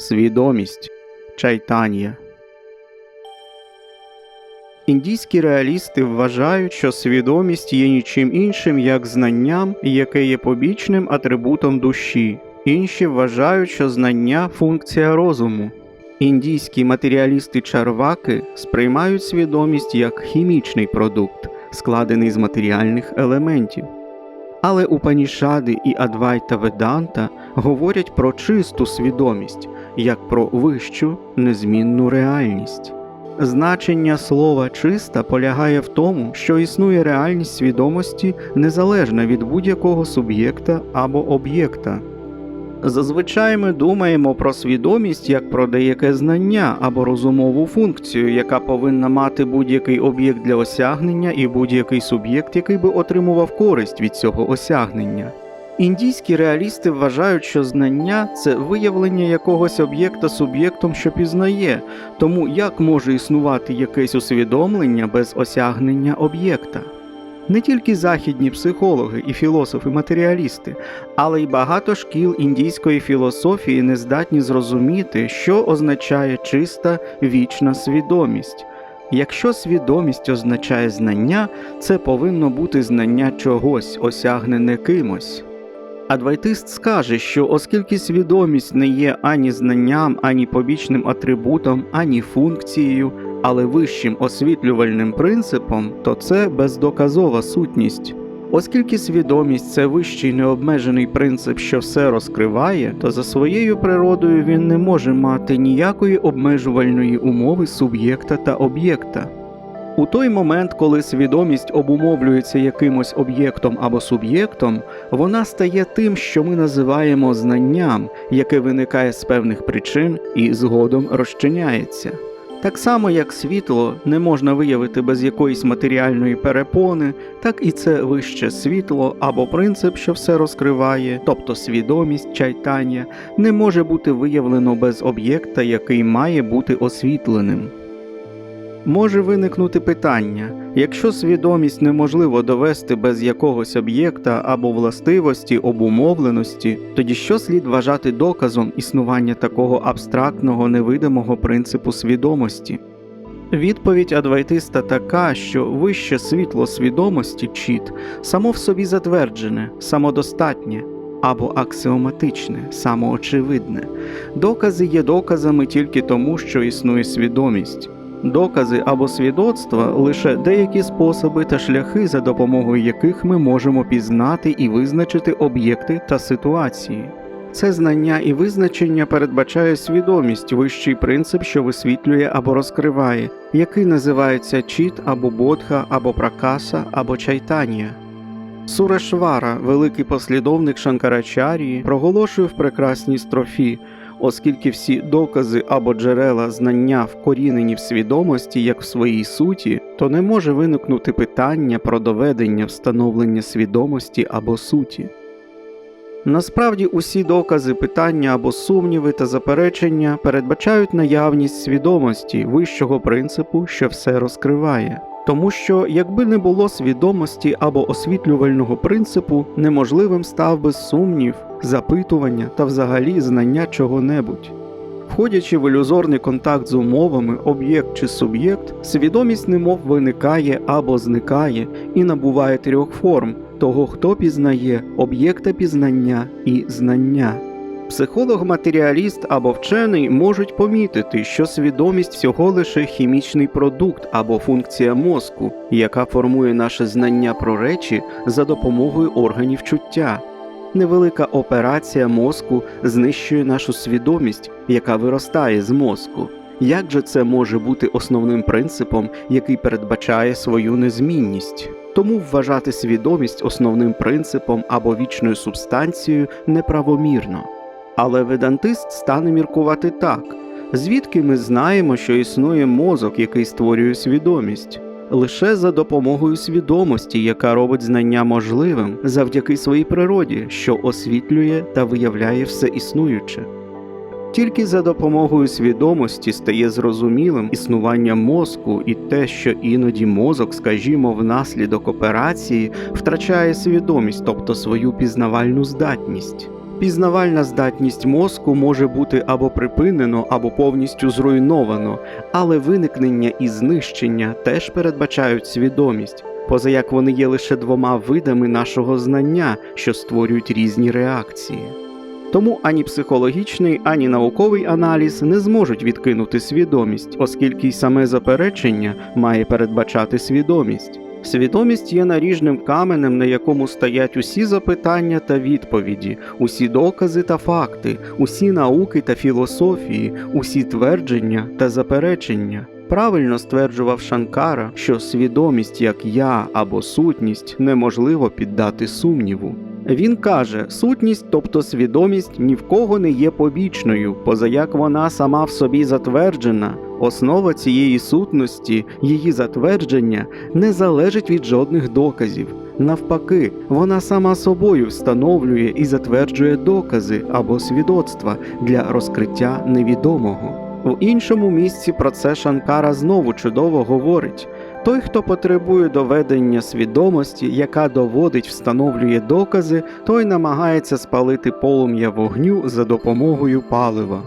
Свідомість Чайтанія. Індійські реалісти вважають, що свідомість є нічим іншим, як знанням, яке є побічним атрибутом душі. Інші вважають, що знання функція розуму. Індійські матеріалісти чарваки сприймають свідомість як хімічний продукт, складений з матеріальних елементів. Але Упанішади і Адвайта Веданта говорять про чисту свідомість, як про вищу незмінну реальність. Значення слова чиста полягає в тому, що існує реальність свідомості незалежна від будь-якого суб'єкта або об'єкта. Зазвичай ми думаємо про свідомість як про деяке знання або розумову функцію, яка повинна мати будь-який об'єкт для осягнення і будь-який суб'єкт, який би отримував користь від цього осягнення. Індійські реалісти вважають, що знання це виявлення якогось об'єкта суб'єктом, що пізнає, тому як може існувати якесь усвідомлення без осягнення об'єкта. Не тільки західні психологи і філософи-матеріалісти, але й багато шкіл індійської філософії не здатні зрозуміти, що означає чиста вічна свідомість. Якщо свідомість означає знання, це повинно бути знання чогось, осягнене кимось. Адвайтист скаже, що оскільки свідомість не є ані знанням, ані побічним атрибутом, ані функцією, але вищим освітлювальним принципом, то це бездоказова сутність. Оскільки свідомість це вищий необмежений принцип, що все розкриває, то за своєю природою він не може мати ніякої обмежувальної умови суб'єкта та об'єкта. У той момент, коли свідомість обумовлюється якимось об'єктом або суб'єктом, вона стає тим, що ми називаємо знанням, яке виникає з певних причин і згодом розчиняється. Так само, як світло не можна виявити без якоїсь матеріальної перепони, так і це вище світло або принцип, що все розкриває, тобто свідомість чайтання, не може бути виявлено без об'єкта, який має бути освітленим. Може виникнути питання: якщо свідомість неможливо довести без якогось об'єкта або властивості обумовленості, тоді що слід вважати доказом існування такого абстрактного невидимого принципу свідомості? Відповідь адвайтиста така, що вище світло свідомості чіт само в собі затверджене, самодостатнє або аксіоматичне, самоочевидне. Докази є доказами тільки тому, що існує свідомість. Докази або свідоцтва лише деякі способи та шляхи, за допомогою яких ми можемо пізнати і визначити об'єкти та ситуації. Це знання і визначення передбачає свідомість, вищий принцип, що висвітлює або розкриває, який називається чіт або бодха, або пракаса, або чайтанія. Сурешвара, великий послідовник Шанкарачарії, проголошує в прекрасній строфі оскільки всі докази або джерела знання вкорінені в свідомості як в своїй суті, то не може виникнути питання про доведення встановлення свідомості або суті. Насправді усі докази, питання або сумніви та заперечення передбачають наявність свідомості вищого принципу, що все розкриває. Тому що, якби не було свідомості або освітлювального принципу, неможливим став би сумнів, запитування та взагалі знання чого-небудь. Входячи в ілюзорний контакт з умовами, об'єкт чи суб'єкт, свідомість немов виникає або зникає і набуває трьох форм того, хто пізнає, об'єкта пізнання і знання. Психолог-матеріаліст або вчений можуть помітити, що свідомість всього лише хімічний продукт або функція мозку, яка формує наше знання про речі за допомогою органів чуття. Невелика операція мозку знищує нашу свідомість, яка виростає з мозку. Як же це може бути основним принципом, який передбачає свою незмінність? Тому вважати свідомість основним принципом або вічною субстанцією неправомірно. Але ведантист стане міркувати так, звідки ми знаємо, що існує мозок, який створює свідомість, лише за допомогою свідомості, яка робить знання можливим завдяки своїй природі, що освітлює та виявляє все існуюче. Тільки за допомогою свідомості стає зрозумілим існування мозку і те, що іноді мозок, скажімо, внаслідок операції втрачає свідомість, тобто свою пізнавальну здатність. Пізнавальна здатність мозку може бути або припинено, або повністю зруйновано, але виникнення і знищення теж передбачають свідомість, поза як вони є лише двома видами нашого знання, що створюють різні реакції. Тому ані психологічний, ані науковий аналіз не зможуть відкинути свідомість, оскільки й саме заперечення має передбачати свідомість. Свідомість є наріжним каменем, на якому стоять усі запитання та відповіді, усі докази та факти, усі науки та філософії, усі твердження та заперечення. Правильно стверджував Шанкара, що свідомість як я або сутність неможливо піддати сумніву. Він каже, сутність, тобто свідомість, ні в кого не є побічною, позаяк вона сама в собі затверджена. Основа цієї сутності, її затвердження, не залежить від жодних доказів. Навпаки, вона сама собою встановлює і затверджує докази або свідоцтва для розкриття невідомого. В іншому місці про це Шанкара знову чудово говорить. Той, хто потребує доведення свідомості, яка доводить, встановлює докази, той намагається спалити полум'я вогню за допомогою палива.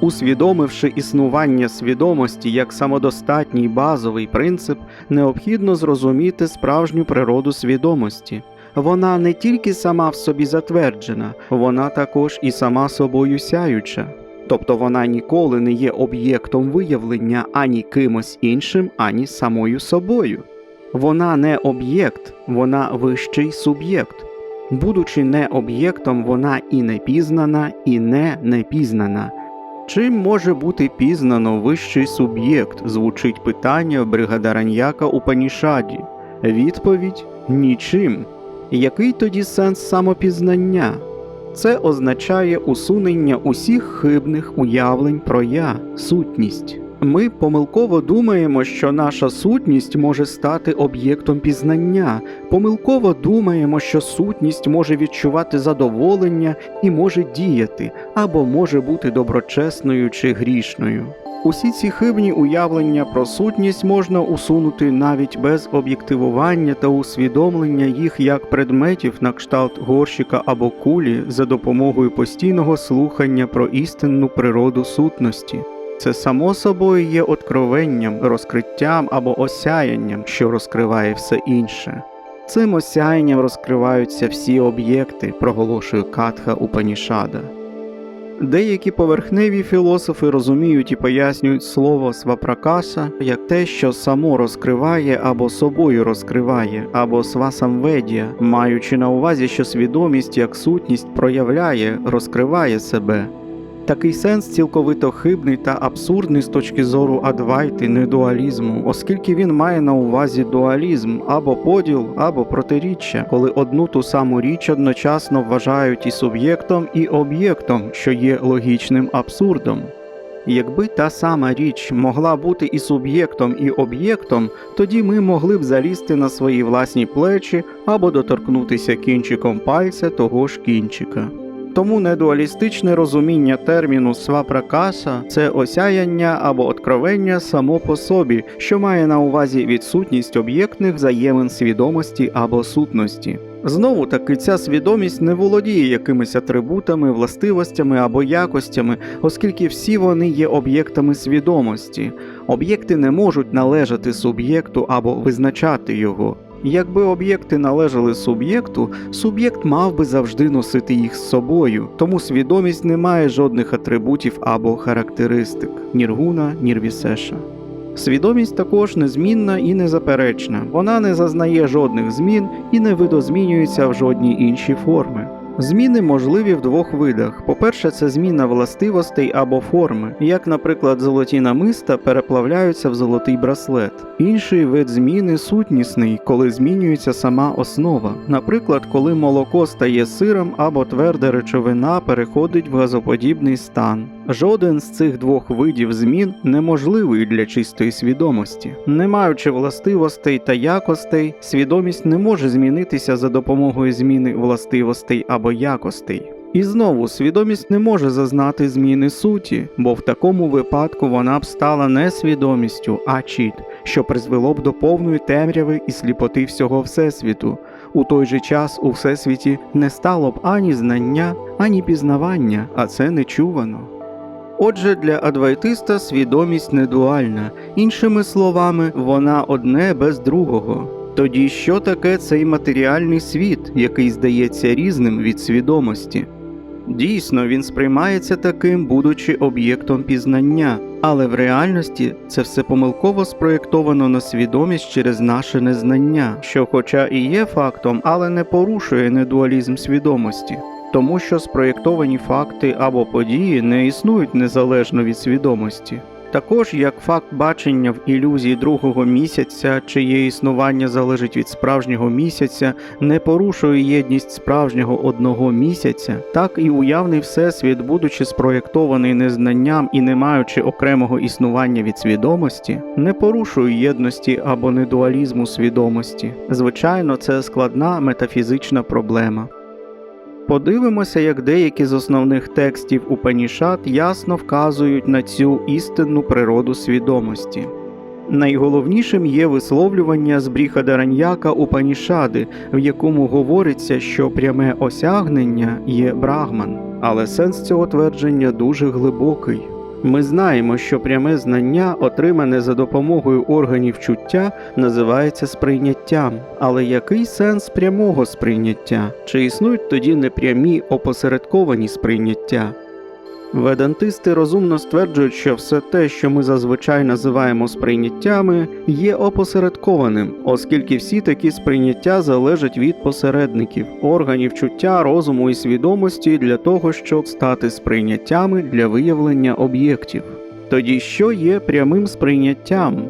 Усвідомивши існування свідомості як самодостатній базовий принцип, необхідно зрозуміти справжню природу свідомості. Вона не тільки сама в собі затверджена, вона також і сама собою сяюча. Тобто вона ніколи не є об'єктом виявлення ані кимось іншим, ані самою собою. Вона не об'єкт, вона вищий суб'єкт. Будучи не об'єктом, вона і не пізнана, і не непізнана. Чим може бути пізнано вищий суб'єкт? звучить питання бригадараньяка у Панішаді. Відповідь нічим. Який тоді сенс самопізнання? Це означає усунення усіх хибних уявлень про я, сутність. Ми помилково думаємо, що наша сутність може стати об'єктом пізнання. Помилково думаємо, що сутність може відчувати задоволення і може діяти, або може бути доброчесною чи грішною. Усі ці хибні уявлення про сутність можна усунути навіть без об'єктивування та усвідомлення їх як предметів на кшталт горщика або кулі за допомогою постійного слухання про істинну природу сутності. Це само собою є откровенням, розкриттям або осяянням, що розкриває все інше. Цим осяянням розкриваються всі об'єкти, проголошує Катха Упанішада. Деякі поверхневі філософи розуміють і пояснюють слово свапракаса як те, що само розкриває або собою розкриває, або свасамведія, маючи на увазі, що свідомість як сутність проявляє, розкриває себе. Такий сенс цілковито хибний та абсурдний з точки зору адвайти, не дуалізму, оскільки він має на увазі дуалізм або поділ, або протиріччя, коли одну ту саму річ одночасно вважають і суб'єктом, і об'єктом, що є логічним абсурдом. Якби та сама річ могла бути і суб'єктом, і об'єктом, тоді ми могли б залізти на свої власні плечі або доторкнутися кінчиком пальця того ж кінчика. Тому недуалістичне розуміння терміну свапракаса це осяяння або откровення само по собі, що має на увазі відсутність об'єктних взаємин свідомості або сутності. Знову таки, ця свідомість не володіє якимись атрибутами, властивостями або якостями, оскільки всі вони є об'єктами свідомості. Об'єкти не можуть належати суб'єкту або визначати його. Якби об'єкти належали суб'єкту, суб'єкт мав би завжди носити їх з собою, тому свідомість не має жодних атрибутів або характеристик ніргуна, нірвісеша. Свідомість також незмінна і незаперечна, вона не зазнає жодних змін і не видозмінюється в жодній іншій форми. Зміни можливі в двох видах. По-перше, це зміна властивостей або форми, як, наприклад, золоті намиста переплавляються в золотий браслет. Інший вид зміни сутнісний, коли змінюється сама основа. Наприклад, коли молоко стає сиром або тверда речовина переходить в газоподібний стан. Жоден з цих двох видів змін неможливий для чистої свідомості. Не маючи властивостей та якостей, свідомість не може змінитися за допомогою зміни властивостей або якостей. І знову свідомість не може зазнати зміни суті, бо в такому випадку вона б стала не свідомістю, а чіт, що призвело б до повної темряви і сліпоти всього Всесвіту. У той же час у всесвіті не стало б ані знання, ані пізнавання, а це нечувано. Отже, для адвайтиста свідомість не дуальна, іншими словами, вона одне без другого. Тоді що таке цей матеріальний світ, який здається різним від свідомості? Дійсно, він сприймається таким, будучи об'єктом пізнання, але в реальності це все помилково спроєктовано на свідомість через наше незнання, що, хоча і є фактом, але не порушує недуалізм свідомості. Тому що спроєктовані факти або події не існують незалежно від свідомості. Також як факт бачення в ілюзії другого місяця, чиє існування залежить від справжнього місяця, не порушує єдність справжнього одного місяця, так і уявний всесвіт, будучи спроєктований незнанням і не маючи окремого існування від свідомості, не порушує єдності або недуалізму свідомості. Звичайно, це складна метафізична проблема. Подивимося, як деякі з основних текстів Упанішат ясно вказують на цю істинну природу свідомості. Найголовнішим є висловлювання з Бріхадараньяка Упанішади, в якому говориться, що пряме осягнення є брахман, але сенс цього твердження дуже глибокий. Ми знаємо, що пряме знання, отримане за допомогою органів чуття, називається сприйняттям. Але який сенс прямого сприйняття? Чи існують тоді непрямі опосередковані сприйняття? Ведантисти розумно стверджують, що все те, що ми зазвичай називаємо сприйняттями, є опосередкованим, оскільки всі такі сприйняття залежать від посередників, органів чуття, розуму і свідомості для того, щоб стати сприйняттями для виявлення об'єктів. Тоді що є прямим сприйняттям?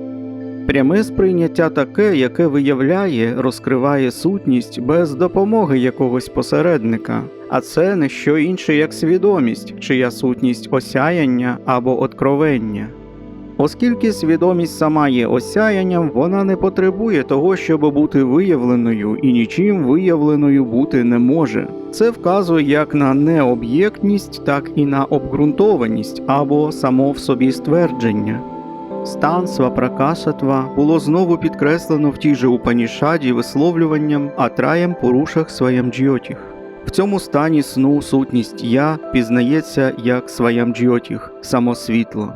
Пряме сприйняття таке, яке виявляє, розкриває сутність без допомоги якогось посередника, а це не що інше як свідомість, чия сутність осяяння або откровення. Оскільки свідомість сама є осяянням, вона не потребує того, щоб бути виявленою, і нічим виявленою бути не може. Це вказує як на необ'єктність, так і на обґрунтованість або само в собі ствердження. Стан свапракасатва було знову підкреслено в тій же Упанішаді висловлюванням Атраєм порушах своєм джйотіх. В цьому стані сну сутність я пізнається як своям джотіх, само світло.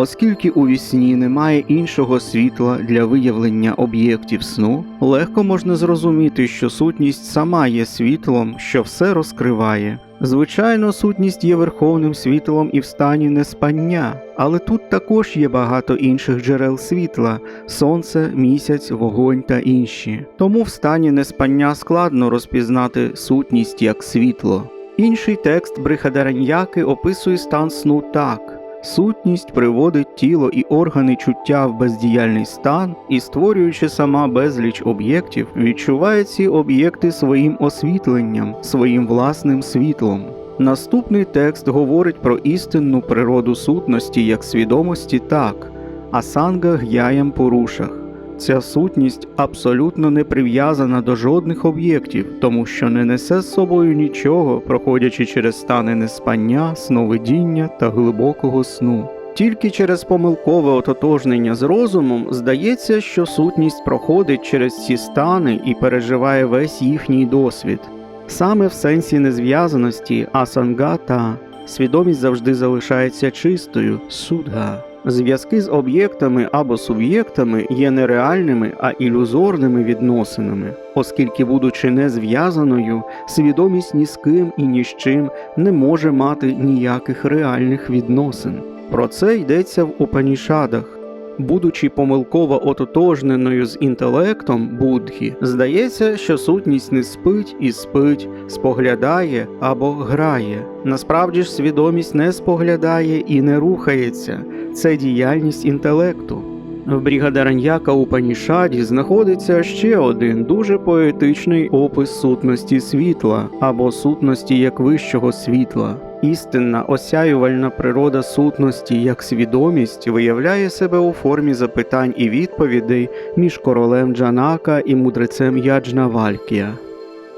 Оскільки у вісні немає іншого світла для виявлення об'єктів сну, легко можна зрозуміти, що сутність сама є світлом, що все розкриває. Звичайно, сутність є верховним світлом і в стані неспання, але тут також є багато інших джерел світла сонце, місяць, вогонь та інші. Тому в стані неспання складно розпізнати сутність як світло. Інший текст Брихадараньяки описує стан сну так. Сутність приводить тіло і органи чуття в бездіяльний стан і, створюючи сама безліч об'єктів, відчуває ці об'єкти своїм освітленням, своїм власним світлом. Наступний текст говорить про істинну природу сутності як свідомості так, а санга г'яєм порушах. Ця сутність абсолютно не прив'язана до жодних об'єктів, тому що не несе з собою нічого, проходячи через стани неспання, сновидіння та глибокого сну. Тільки через помилкове ототожнення з розумом здається, що сутність проходить через ці стани і переживає весь їхній досвід. Саме в сенсі незв'язаності асангата свідомість завжди залишається чистою судга. Зв'язки з об'єктами або суб'єктами є не реальними, а ілюзорними відносинами, оскільки, будучи не зв'язаною, свідомість ні з ким і ні з чим не може мати ніяких реальних відносин. Про це йдеться в Упанішадах. Будучи помилково ототожненою з інтелектом Будхі, здається, що сутність не спить і спить, споглядає або грає. Насправді ж свідомість не споглядає і не рухається, це діяльність інтелекту. В Брігадараньяка у Панішаді знаходиться ще один дуже поетичний опис сутності світла або сутності як вищого світла. Істинна осяювальна природа сутності як свідомість виявляє себе у формі запитань і відповідей між королем Джанака і мудрецем Яджнавалькія.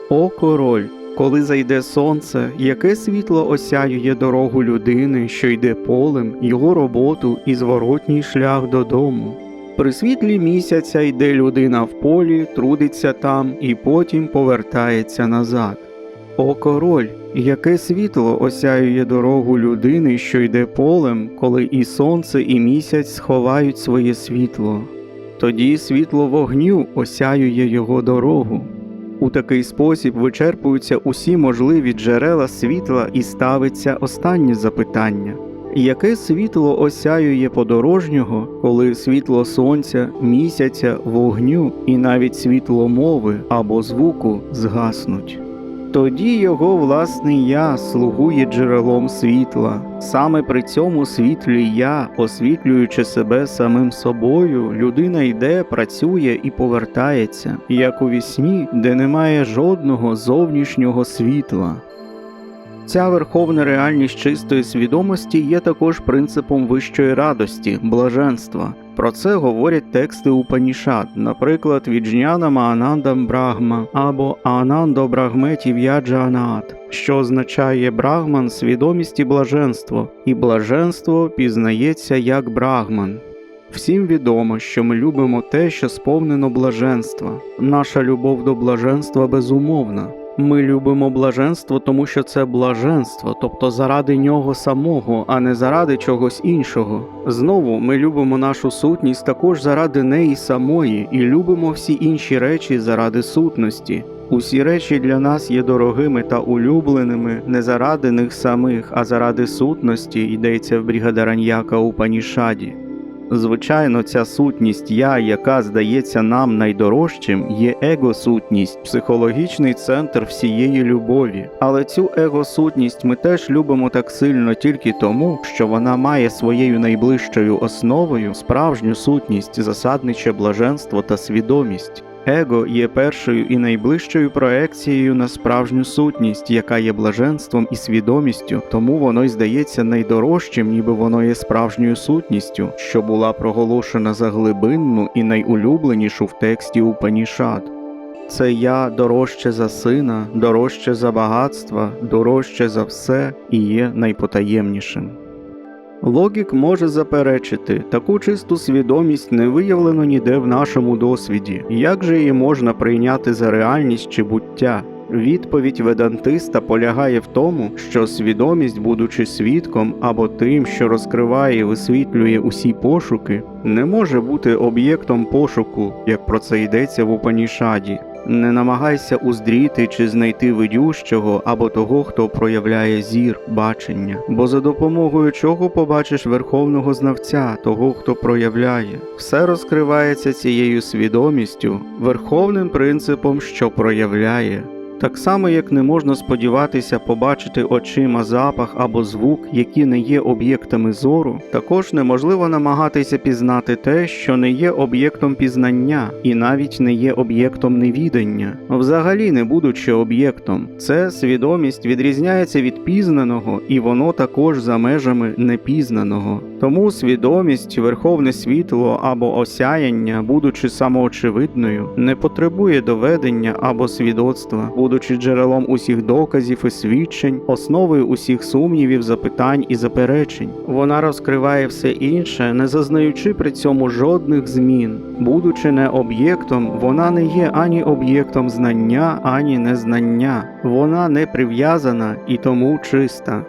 О король! Коли зайде сонце, яке світло осяює дорогу людини, що йде полем, його роботу і зворотній шлях додому. При світлі місяця йде людина в полі, трудиться там і потім повертається назад. О король, яке світло осяює дорогу людини, що йде полем, коли і сонце, і місяць сховають своє світло. Тоді світло вогню осяює його дорогу. У такий спосіб вичерпуються усі можливі джерела світла і ставиться останнє запитання. Яке світло осяює подорожнього, коли світло сонця, місяця, вогню і навіть світло мови або звуку згаснуть? Тоді його власний я слугує джерелом світла. Саме при цьому світлі я, освітлюючи себе самим собою, людина йде, працює і повертається, як у вісні, де немає жодного зовнішнього світла. Ця верховна реальність чистої свідомості є також принципом вищої радості, блаженства. Про це говорять тексти Упанішад, наприклад, Віджняна Маанандам Брахма або Анандо Брахметі В'яджанаат, що означає Брахман свідомість і блаженство, і блаженство пізнається як Брахман. Всім відомо, що ми любимо те, що сповнено блаженства. Наша любов до блаженства безумовна. Ми любимо блаженство, тому що це блаженство, тобто заради нього самого, а не заради чогось іншого. Знову ми любимо нашу сутність також заради неї самої, і любимо всі інші речі заради сутності. Усі речі для нас є дорогими та улюбленими не заради них самих, а заради сутності, йдеться в Брігадараньяка у Панішаді. Звичайно, ця сутність я, яка здається нам найдорожчим, є его-сутність, психологічний центр всієї любові. Але цю его-сутність ми теж любимо так сильно тільки тому, що вона має своєю найближчою основою справжню сутність, засадниче блаженство та свідомість. Его є першою і найближчою проекцією на справжню сутність, яка є блаженством і свідомістю, тому воно й здається найдорожчим, ніби воно є справжньою сутністю, що була проголошена за глибинну і найулюбленішу в тексті Упанішад. Це я дорожче за сина, дорожче за багатства, дорожче за все і є найпотаємнішим. Логік може заперечити, таку чисту свідомість не виявлено ніде в нашому досвіді. Як же її можна прийняти за реальність чи буття? Відповідь ведантиста полягає в тому, що свідомість, будучи свідком або тим, що розкриває і висвітлює усі пошуки, не може бути об'єктом пошуку, як про це йдеться в Упанішаді. Не намагайся уздріти чи знайти видющого або того, хто проявляє зір, бачення, бо за допомогою чого побачиш верховного знавця, того, хто проявляє, все розкривається цією свідомістю, верховним принципом, що проявляє. Так само, як не можна сподіватися побачити очима запах або звук, які не є об'єктами зору, також неможливо намагатися пізнати те, що не є об'єктом пізнання, і навіть не є об'єктом невідання, взагалі не будучи об'єктом. Це свідомість відрізняється від пізнаного, і воно також за межами непізнаного. Тому свідомість, верховне світло або осяяння, будучи самоочевидною, не потребує доведення або свідоцтва, будучи джерелом усіх доказів і свідчень, основою усіх сумнівів, запитань і заперечень. Вона розкриває все інше, не зазнаючи при цьому жодних змін. Будучи не об'єктом, вона не є ані об'єктом знання, ані незнання. Вона не прив'язана і тому чиста.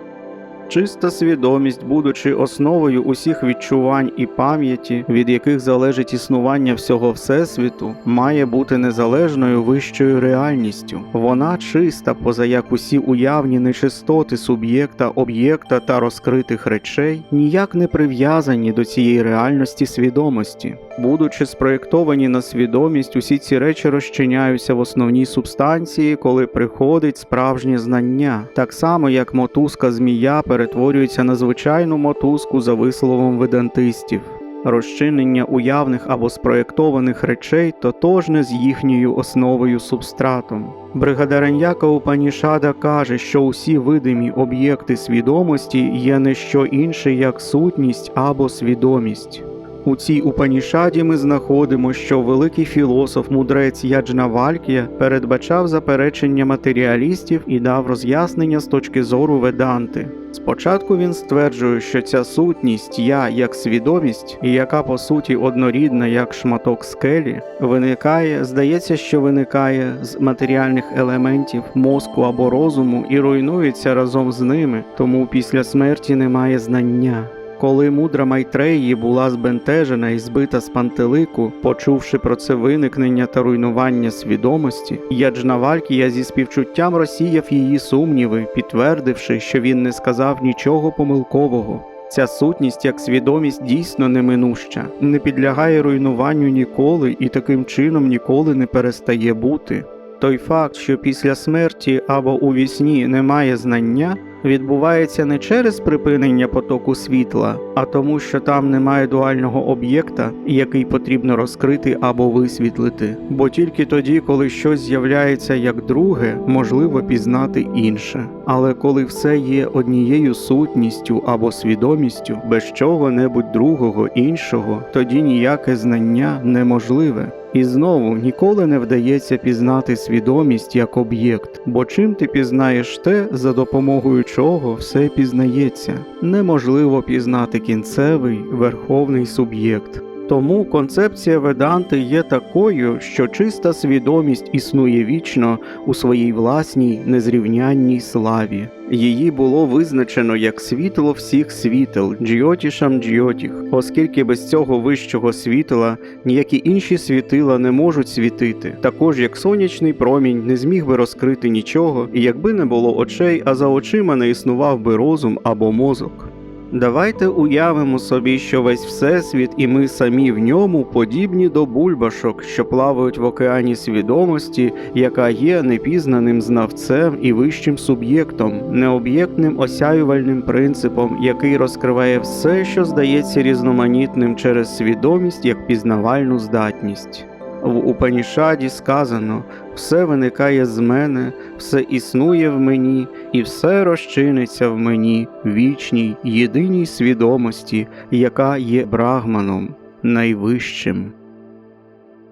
Чиста свідомість, будучи основою усіх відчувань і пам'яті, від яких залежить існування всього Всесвіту, має бути незалежною вищою реальністю. Вона чиста, поза як усі уявні нечистоти суб'єкта, об'єкта та розкритих речей, ніяк не прив'язані до цієї реальності свідомості. Будучи спроєктовані на свідомість, усі ці речі розчиняються в основній субстанції, коли приходить справжнє знання, так само як мотузка змія перетворюється на звичайну мотузку за висловом ведантистів. Розчинення уявних або спроєктованих речей тотожне з їхньою основою субстратом. Бригадараньяка Упанішада каже, що усі видимі об'єкти свідомості є не що інше як сутність або свідомість. У цій Упанішаді ми знаходимо, що великий філософ мудрець Яджнавалькія передбачав заперечення матеріалістів і дав роз'яснення з точки зору Веданти. Спочатку він стверджує, що ця сутність я як свідомість, і яка по суті однорідна як шматок скелі, виникає, здається, що виникає з матеріальних елементів мозку або розуму і руйнується разом з ними, тому після смерті немає знання. Коли мудра Майтреї була збентежена і збита з пантелику, почувши про це виникнення та руйнування свідомості, Яджнавалькія зі співчуттям розсіяв її сумніви, підтвердивши, що він не сказав нічого помилкового. Ця сутність як свідомість дійсно неминуща, не підлягає руйнуванню ніколи і таким чином ніколи не перестає бути. Той факт, що після смерті або у вісні немає знання, відбувається не через припинення потоку світла, а тому, що там немає дуального об'єкта, який потрібно розкрити або висвітлити. Бо тільки тоді, коли щось з'являється як друге, можливо пізнати інше. Але коли все є однією сутністю або свідомістю, без чого-небудь другого іншого, тоді ніяке знання неможливе. І знову ніколи не вдається пізнати свідомість як об'єкт, бо чим ти пізнаєш те, за допомогою чого все пізнається, неможливо пізнати кінцевий верховний суб'єкт. Тому концепція Веданти є такою, що чиста свідомість існує вічно у своїй власній незрівнянній славі. Її було визначено як світло всіх світел Джйотішам Джйотіх, оскільки без цього вищого світла ніякі інші світила не можуть світити, також як сонячний промінь не зміг би розкрити нічого, і якби не було очей, а за очима не існував би розум або мозок. Давайте уявимо собі, що весь всесвіт і ми самі в ньому подібні до бульбашок, що плавають в океані свідомості, яка є непізнаним знавцем і вищим суб'єктом, необ'єктним осяювальним принципом, який розкриває все, що здається різноманітним через свідомість як пізнавальну здатність. В Упанішаді сказано: все виникає з мене, все існує в мені, і все розчиниться в мені, вічній, єдиній свідомості, яка є брахманом, найвищим.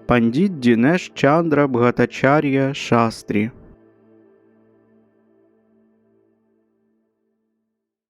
Пандіт Дінеш Чандра Бгатачар'я Шастрі